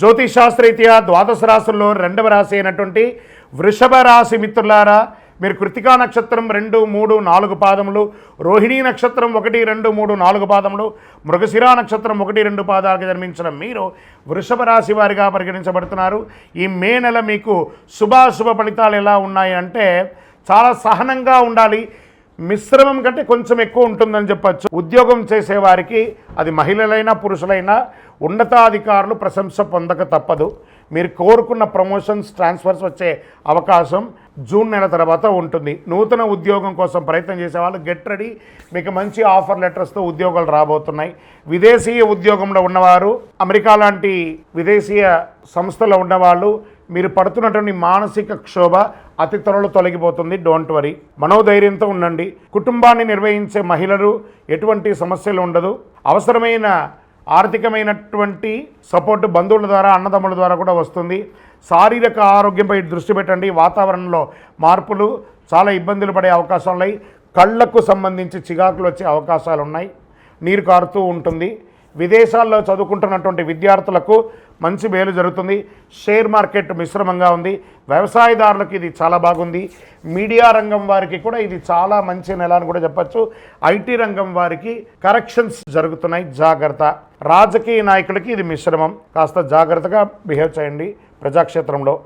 జ్యోతిషాస్త్రరీత్యా ద్వాదశ రాశుల్లో రెండవ రాశి అయినటువంటి వృషభ రాశి మిత్రులారా మీరు కృతికా నక్షత్రం రెండు మూడు నాలుగు పాదములు రోహిణీ నక్షత్రం ఒకటి రెండు మూడు నాలుగు పాదములు మృగశిరా నక్షత్రం ఒకటి రెండు పాదాలకు జన్మించిన మీరు వృషభ రాశి వారిగా పరిగణించబడుతున్నారు. ఈ మే నెల మీకు శుభాశుభ ఫలితాలు ఎలా ఉన్నాయి అంటే చాలా సహనంగా ఉండాలి. మిశ్రమం కంటే కొంచెం ఎక్కువ ఉంటుందని చెప్పచ్చు. ఉద్యోగం చేసేవారికి అది మహిళలైనా పురుషులైనా ఉన్నతాధికారులు ప్రశంస పొందక తప్పదు. మీరు కోరుకున్న ప్రమోషన్స్ ట్రాన్స్ఫర్స్ వచ్చే అవకాశం జూన్ నెల తర్వాత ఉంటుంది. నూతన ఉద్యోగం కోసం ప్రయత్నం చేసేవాళ్ళు గెట్ రెడీ. మీకు మంచి ఆఫర్ లెటర్స్తో ఉద్యోగాలు రాబోతున్నాయి. విదేశీయ ఉద్యోగంలో ఉన్నవారు అమెరికా లాంటి విదేశీయ సంస్థలో ఉన్నవాళ్ళు మీరు పడుతున్నటువంటి మానసిక క్షోభ అతి త్వరలో తొలగిపోతుంది. డోంట్ వరీ మనోధైర్యంతో ఉండండి. కుటుంబాన్ని నిర్వహించే మహిళలు ఎటువంటి సమస్యలు ఉండదు. అవసరమైన ఆర్థికమైనటువంటి సపోర్ట్ బంధువుల ద్వారా అన్నదమ్ముల ద్వారా కూడా వస్తుంది. శారీరక ఆరోగ్యంపై దృష్టి పెట్టండి. వాతావరణంలో మార్పులు చాలా ఇబ్బందులు పడే అవకాశాలు ఉన్నాయి. కళ్ళకు సంబంధించి చికాకులు వచ్చే అవకాశాలు ఉన్నాయి. నీరు కారుతూ ఉంటుంది. విదేశాల్లో చదువుకుంటున్నటువంటి విద్యార్థులకు మంచి మేలు జరుగుతుంది. షేర్ మార్కెట్ మిశ్రమంగా ఉంది. వ్యవసాయదారులకు ఇది చాలా బాగుంది. మీడియా రంగం వారికి కూడా ఇది చాలా మంచి నెల అని కూడా చెప్పచ్చు. ఐటీ రంగం వారికి కరెక్షన్స్ జరుగుతున్నాయి. జాగ్రత్త. రాజకీయ నాయకులకి ఇది మిశ్రమం. కాస్త జాగ్రత్తగా బిహేవ్ చేయండి ప్రజాక్షేత్రంలో.